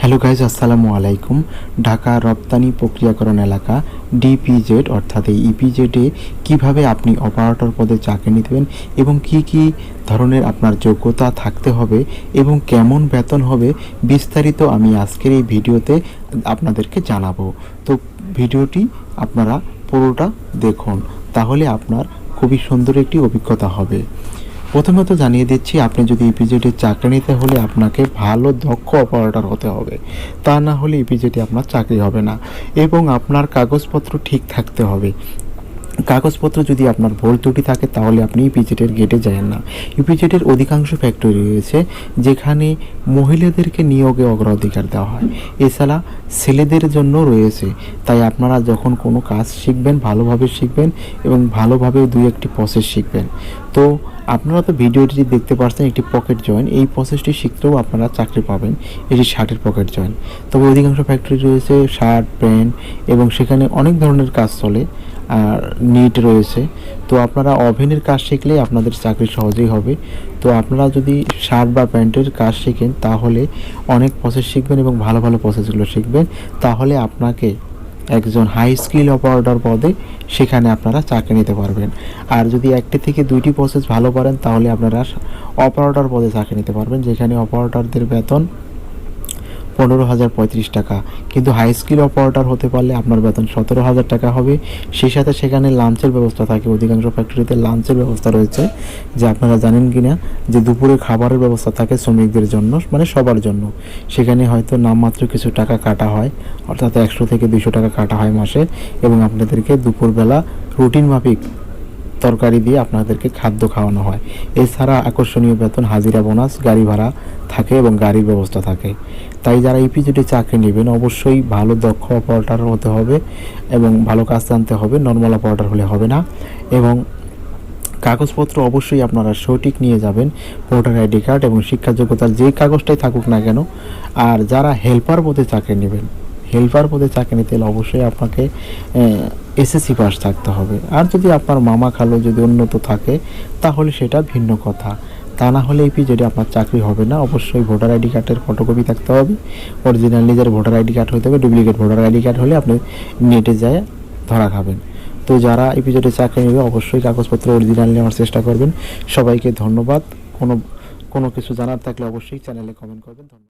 Hello guys আসসালামু আলাইকুম ঢাকা রপ্তানি প্রক্রিয়াকরণ এলাকা ডিপিজেড অর্থাৎ এই ইপিজেডে কীভাবে আপনি অপারেটর পদে চাকরি নিতেন এবং কি কি ধরনের আপনার যোগ্যতা থাকতে হবে এবং কেমন বেতন হবে বিস্তারিত আমি আজকের এই ভিডিওতে আপনাদেরকে জানাব। তো ভিডিওটি আপনারা পুরোটা দেখুন, তাহলে আপনার খুবই সুন্দর একটি অভিজ্ঞতা হবে। প্রথমত জানিয়ে দিচ্ছি, আপনি যদি ইপিজেডে চাকরি নিতে হলে আপনাকে ভালো দক্ষ অপারেটর হতে হবে। তা না হলে ইপিজেডে আপনার চাকরি হবে না। এবং আপনার কাগজপত্র ঠিক থাকতে হবে। কাগজপত্র যদি আপনার ভুল ত্রুটি থাকে, তাহলে আপনি ইপিজেটের গেটে যাবেন না। ইপিজেটের অধিকাংশ ফ্যাক্টরি রয়েছে, যেখানে মহিলাদেরকে নিয়োগে অগ্রাধিকার দেওয়া হয়। এছাড়া ছেলেদের জন্য রয়েছে। তাই আপনারা যখন কোনো কাজ শিখবেন, ভালোভাবে শিখবেন এবং ভালোভাবে দুই একটি প্রসেস শিখবেন। তো আপনারা তো ভিডিওটি দেখতে পাচ্ছেন একটি পকেট জয়েন এই প্রসেসটি শিখতেও আপনারা চাকরি পাবেন। এটি শার্টের পকেট জয়েন তবে অধিকাংশ ফ্যাক্টরি রয়েছে, শার্ট, প্যান্ট এবং সেখানে অনেক ধরনের কাজ চলে। নিট রয়েছে। তো আপনারা ওভেনের কাজ শিখলে আপনাদের চাকরি সহজেই হবে। তো আপনারা যদি শার্ট বা প্যান্টের কাজ শিখেন, তাহলে অনেক প্রসেস শিখবেন এবং ভালো ভালো প্রসেসগুলো শিখবেন। তাহলে আপনাকে একজন হাই স্কিল অপারেটর পদে সেখানে আপনারা চাকরি নিতে পারবেন। আর যদি একটি থেকে দুইটি প্রসেস ভালো পারেন, তাহলে আপনারা অপারেটর পদে চাকরি নিতে পারবেন, যেখানে অপারেটরদের বেতন পনেরো হাজার পঁয়ত্রিশ টাকা। কিন্তু হাই স্কিল অপারেটর হতে পারলে আপনার বেতন সতেরো হাজার টাকা হবে। সেই সাথে সেখানে লাঞ্চের ব্যবস্থা থাকে। অধিকাংশ ফ্যাক্টরিতে লাঞ্চের ব্যবস্থা রয়েছে। যে আপনারা জানেন কি না যে দুপুরে খাবারের ব্যবস্থা থাকে শ্রমিকদের জন্য মানে সবার জন্য। সেখানে হয়তো নামমাত্র কিছু টাকা কাটা হয়, অর্থাৎ একশো থেকে দুশো টাকা কাটা হয় মাসে। এবং আপনাদেরকে দুপুরবেলা রুটিন মাফিক তরকারি দিয়ে আপনাদেরকে খাদ্য খাওয়ানো হয়। এছাড়া আকর্ষণীয় বেতন, হাজিরা বোনাস, গাড়ি ভাড়া থাকে এবং গাড়ির ব্যবস্থা থাকে। তাই যারা ইপিজেডে চাকরি নেবেন, অবশ্যই ভালো দক্ষ অপারেটর হতে হবে এবং ভালো কাজ জানতে হবে, নর্মাল অপারেটর হলে হবে না। এবং কাগজপত্র অবশ্যই আপনারা সঠিক নিয়ে যাবেন, ভোটার আইডি কার্ড এবং শিক্ষা যোগ্যতার যে কাগজটাই থাকুক না কেন। আর যারা হেল্পার পদে চাকরি নেবেন হেল্পার পদে চাকরি নিতে হলে অবশ্যই আপনাকে এসএসসি পাস থাকতে হবে। আর যদি আপনার মামা খালো যদি উন্নত থাকে, তাহলে সেটা ভিন্ন কথা। তা না হলে এই পিজেডে আপনার চাকরি হবে না। অবশ্যই ভোটার আইডি কার্ডের ফটোকপি থাকতে হবে। অরিজিনাল নিজের ভোটার আইডি কার্ড হতে হবে। ডুপ্লিকেট ভোটার আইডি কার্ড হলে আপনি নেটে যায় ধরা খাবেন। তো যারা এই পিজেডে চাকরি নেবে, অবশ্যই কাগজপত্র অরিজিনাল নেওয়ার চেষ্টা করবেন। সবাইকে ধন্যবাদ। কোনো কোনো কিছু জানার থাকলে অবশ্যই চ্যানেলে কমেন্ট করবেন। ধন্যবাদ।